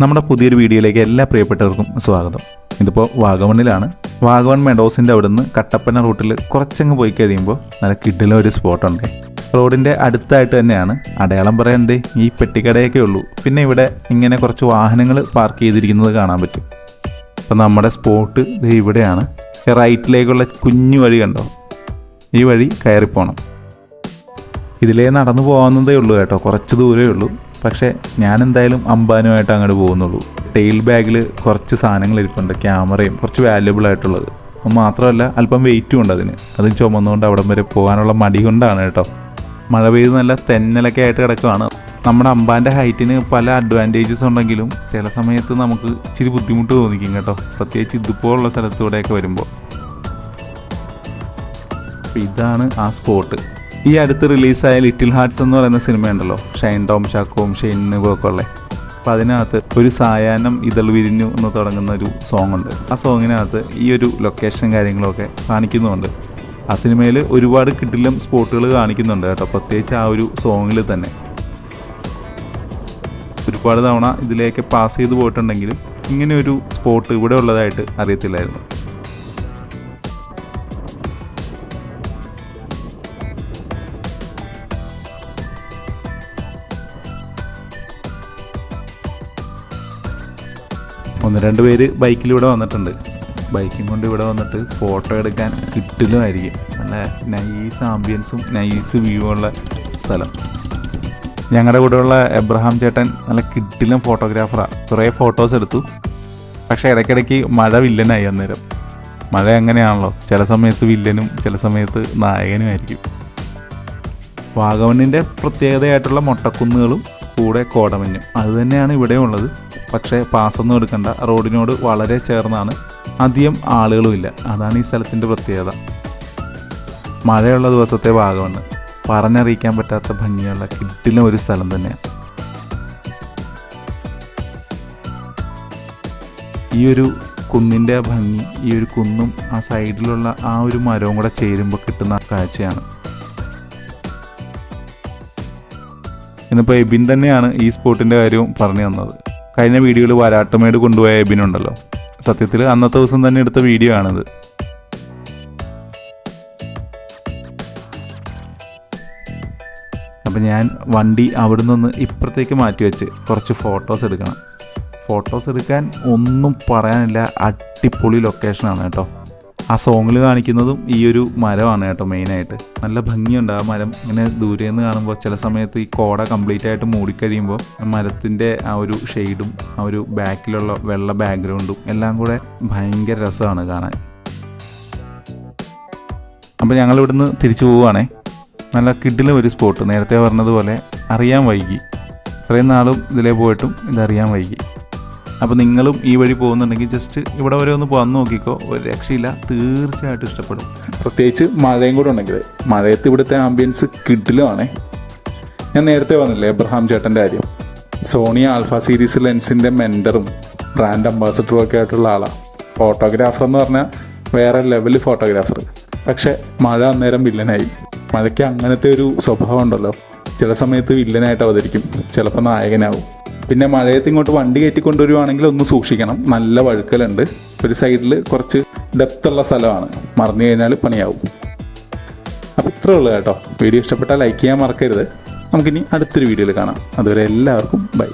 നമ്മുടെ പുതിയൊരു വീഡിയോയിലേക്ക് എല്ലാ പ്രിയപ്പെട്ടവർക്കും സ്വാഗതം. ഇതിപ്പോൾ വാഗമണ്ണിലാണ്. വാഗമൺ മെഡോസിന്റെ അവിടുന്ന് കട്ടപ്പന റൂട്ടിൽ കുറച്ചങ്ങ് പോയി കഴിയുമ്പോൾ നല്ല കിഡിലും ഒരു സ്പോട്ടുണ്ട് റോഡിന്റെ അടുത്തായിട്ട് തന്നെയാണ്. അടയാളം പറയാൻ ഈ പെട്ടിക്കടയൊക്കെ ഉള്ളൂ. പിന്നെ ഇവിടെ ഇങ്ങനെ കുറച്ച് വാഹനങ്ങൾ പാർക്ക് ചെയ്തിരിക്കുന്നത് കാണാൻ പറ്റും. അപ്പം നമ്മുടെ സ്പോട്ട് ഇവിടെയാണ്. റൈറ്റിലേക്കുള്ള കുഞ്ഞു വഴി കണ്ടോ? ഈ വഴി കയറിപ്പോണം. ഇതിലേ നടന്നു പോകുന്നതേ ഉള്ളൂ കേട്ടോ. കുറച്ച് ദൂരമേ ഉള്ളൂ. പക്ഷേ ഞാൻ എന്തായാലും അമ്പാനുമായിട്ട് അങ്ങോട്ട് പോകുന്നുള്ളൂ ടെയിൽ ബാഗിൽ കുറച്ച് സാധനങ്ങൾ ഇരിപ്പുണ്ട് ക്യാമറയും കുറച്ച് വാല്യുബിൾ ആയിട്ടുള്ളത്. മാത്രമല്ല അല്പം വെയിറ്റും ഉണ്ട് അതിന്. അത് ചുമന്നുകൊണ്ട് അവിടം വരെ പോകാനുള്ള മടി കൊണ്ടാണ് കേട്ടോ. മഴ പെയ്ത് നല്ല തെന്നലൊക്കെ ആയിട്ട് കിടക്കുവാണ്. നമ്മുടെ അമ്പാന്റെ ഹൈറ്റിന് പല അഡ്വാന്റേജസ് ഉണ്ടെങ്കിലും ചില സമയത്ത് നമുക്ക് ഇച്ചിരി ബുദ്ധിമുട്ട് തോന്നിക്കും കേട്ടോ. പ്രത്യേകിച്ച് ഇതുപോലുള്ള സ്ഥലത്തൂടെയൊക്കെ വരുമ്പോൾ. ഇതാണ് ആ സ്പോട്ട് ഈ അടുത്ത് റിലീസായ ലിറ്റിൽ ഹാർട്സ് എന്ന് പറയുന്ന സിനിമ ഉണ്ടല്ലോ ഷൈൻ ടോം ചാക്കോവും ഷെയ്ൻ ഒക്കെ ഉള്ളത് അപ്പോൾ അതിനകത്ത് ഒരു സായാഹ്നം ഇതൾ വിരിഞ്ഞു എന്ന് തുടങ്ങുന്ന ഒരു സോങ് ഉണ്ട്. ആ സോങ്ങിനകത്ത് ഈ ഒരു ലൊക്കേഷൻ കാര്യങ്ങളൊക്കെ കാണിക്കുന്നുണ്ട്. ആ സിനിമയിൽ ഒരുപാട് കിട്ടിലും സ്പോട്ടുകൾ കാണിക്കുന്നുണ്ട് കേട്ടോ. പ്രത്യേകിച്ച് ആ ഒരു സോങ്ങിൽ തന്നെ. ഒരുപാട് തവണ ഇതിലേക്ക് പാസ് ചെയ്ത് പോയിട്ടുണ്ടെങ്കിലും ഇങ്ങനെ ഒരു സ്പോട്ട് ഇവിടെ ഉള്ളതായിട്ട് അറിയത്തില്ലായിരുന്നു. ഒന്ന് രണ്ട് പേര് ബൈക്കിൽ ഇവിടെ വന്നിട്ടുണ്ട്. ബൈക്കും കൊണ്ട് ഇവിടെ വന്നിട്ട് ഫോട്ടോ എടുക്കാൻ കിട്ടിലുമായിരിക്കും നല്ല നൈസ് ആംബിയൻസും നൈസ് വ്യൂ ഉള്ള സ്ഥലം. ഞങ്ങളുടെ കൂടെയുള്ള എബ്രഹാം ചേട്ടൻ നല്ല കിട്ടിലും ഫോട്ടോഗ്രാഫറാണ് കുറേ ഫോട്ടോസ് എടുത്തു. പക്ഷേ ഇടയ്ക്കിടയ്ക്ക് മഴ വില്ലനായി അന്നേരം. മഴ എങ്ങനെയാണല്ലോ? ചില സമയത്ത് വില്ലനും ചില സമയത്ത് നായകനുമായിരിക്കും വാഗമണ്ണിന്റെ പ്രത്യേകതയായിട്ടുള്ള മൊട്ടക്കുന്നുകളും കൂടെ കോടമഞ്ഞും. അതുതന്നെയാണ് ഇവിടെ ഉള്ളത്. പക്ഷേ പാസ്സൊന്നും എടുക്കണ്ട. റോഡിനോട് വളരെ ചേർന്നാണ്. അധികം ആളുകളുമില്ല. അതാണ് ഈ സ്ഥലത്തിന്റെ പ്രത്യേകത. മഴയുള്ള ദിവസത്തെ ഭാഗമാണ്. പറഞ്ഞറിയിക്കാൻ പറ്റാത്ത ഭംഗിയുള്ള കിട്ടിലും ഒരു സ്ഥലം തന്നെയാണ്. ഈ ഒരു കുന്നിന്റെ ഭംഗി ഈ ഒരു കുന്നും ആ സൈഡിലുള്ള ആ ഒരു മരവും കൂടെ ചേരുമ്പോൾ കിട്ടുന്ന കാഴ്ചയാണ്. ഇന്നിപ്പോൾ എബിൻ തന്നെയാണ് ഈ സ്പോട്ടിന്റെ കാര്യവും പറഞ്ഞു തന്നത്. കഴിഞ്ഞ വീഡിയോയിൽ വരാട്ടമേട് കൊണ്ടുപോയ എബിൻ ഉണ്ടല്ലോ. സത്യത്തിൽ അന്നത്തെ ദിവസം തന്നെ എടുത്ത വീഡിയോ ആണിത്. അപ്പം ഞാൻ വണ്ടി അവിടെ നിന്ന് ഇപ്പുറത്തേക്ക് മാറ്റി വെച്ച് കുറച്ച് ഫോട്ടോസ് എടുക്കണം. ഫോട്ടോസ് എടുക്കാൻ ഒന്നും പറയാനില്ല. അടിപൊളി ലൊക്കേഷനാണ് കേട്ടോ. ആ സോങ്ങിൽ കാണിക്കുന്നതും ഈ ഒരു മരമാണ് കേട്ടോ മെയിനായിട്ട്. നല്ല ഭംഗിയുണ്ട് ആ മരം. ഇങ്ങനെ ദൂരെ നിന്ന് കാണുമ്പോൾ ചില സമയത്ത് ഈ കോട കംപ്ലീറ്റ് ആയിട്ട് മൂടിക്കഴിയുമ്പോൾ മരത്തിന്റെ ആ ഒരു ഷെയ്ഡും ആ ഒരു ബാക്കിലുള്ള വെള്ള ബാക്ക്ഗ്രൗണ്ടും എല്ലാം കൂടെ ഭയങ്കര രസമാണ് കാണാൻ. അപ്പോൾ ഞങ്ങൾ ഇവിടുന്ന് തിരിച്ചു പോവുകയാണേ. നല്ല കിഡിലും ഒരു സ്പോട്ട് നേരത്തെ പറഞ്ഞതുപോലെ അറിയാൻ വൈകി. ഇത്രയും നാളും ഇതിലേ പോയിട്ടും ഇതറിയാൻ വൈകി. അപ്പോൾ നിങ്ങളും ഈ വഴി പോകുന്നുണ്ടെങ്കിൽ ജസ്റ്റ് ഇവിടെ വരെ ഒന്ന് വന്ന് നോക്കിക്കോ. ഒരു രക്ഷയില്ല. തീർച്ചയായിട്ടും ഇഷ്ടപ്പെടും. പ്രത്യേകിച്ച് മഴയും കൂടെ ഉണ്ടെങ്കിൽ മഴയത്ത് ഇവിടുത്തെ ആംബിയൻസ് കിഡിലുമാണേ ഞാൻ നേരത്തെ പറഞ്ഞില്ലേ എബ്രഹാം ചേട്ടന്റെ കാര്യം. സോണി ആൽഫ സീരീസ് ലെൻസിന്റെ മെന്ററും ബ്രാൻഡ് അംബാസഡറും ഒക്കെ ആയിട്ടുള്ള ആളാണ് ഫോട്ടോഗ്രാഫർ എന്ന് പറഞ്ഞാൽ വേറെ ലെവൽ ഫോട്ടോഗ്രാഫർ പക്ഷെ മഴ അന്നേരം വില്ലനായി. മഴയ്ക്ക് അങ്ങനത്തെ ഒരു സ്വഭാവം ഉണ്ടല്ലോ. ചില സമയത്ത് വില്ലനായിട്ട് അവതരിക്കും. ചിലപ്പോൾ നായകനാവും. പിന്നെ മഴയത്ത് ഇങ്ങോട്ട് വണ്ടി കയറ്റി കൊണ്ടുവരുവാണെങ്കിൽ ഒന്ന് സൂക്ഷിക്കണം. നല്ല വഴുക്കലുണ്ട്. ഒരു സൈഡിൽ കുറച്ച് ഡെപ്തുള്ള സ്ഥലമാണ്. മറിഞ്ഞു കഴിഞ്ഞാൽ പണിയാവും. അപ്പോൾ ഇത്രേ ഉള്ളൂ കേട്ടോ. വീഡിയോ ഇഷ്ടപ്പെട്ടാൽ ലൈക്ക് ചെയ്യാൻ മറക്കരുത്. നമുക്കിനി അടുത്തൊരു വീഡിയോയിൽ കാണാം. അതുവരെ എല്ലാവർക്കും ബൈ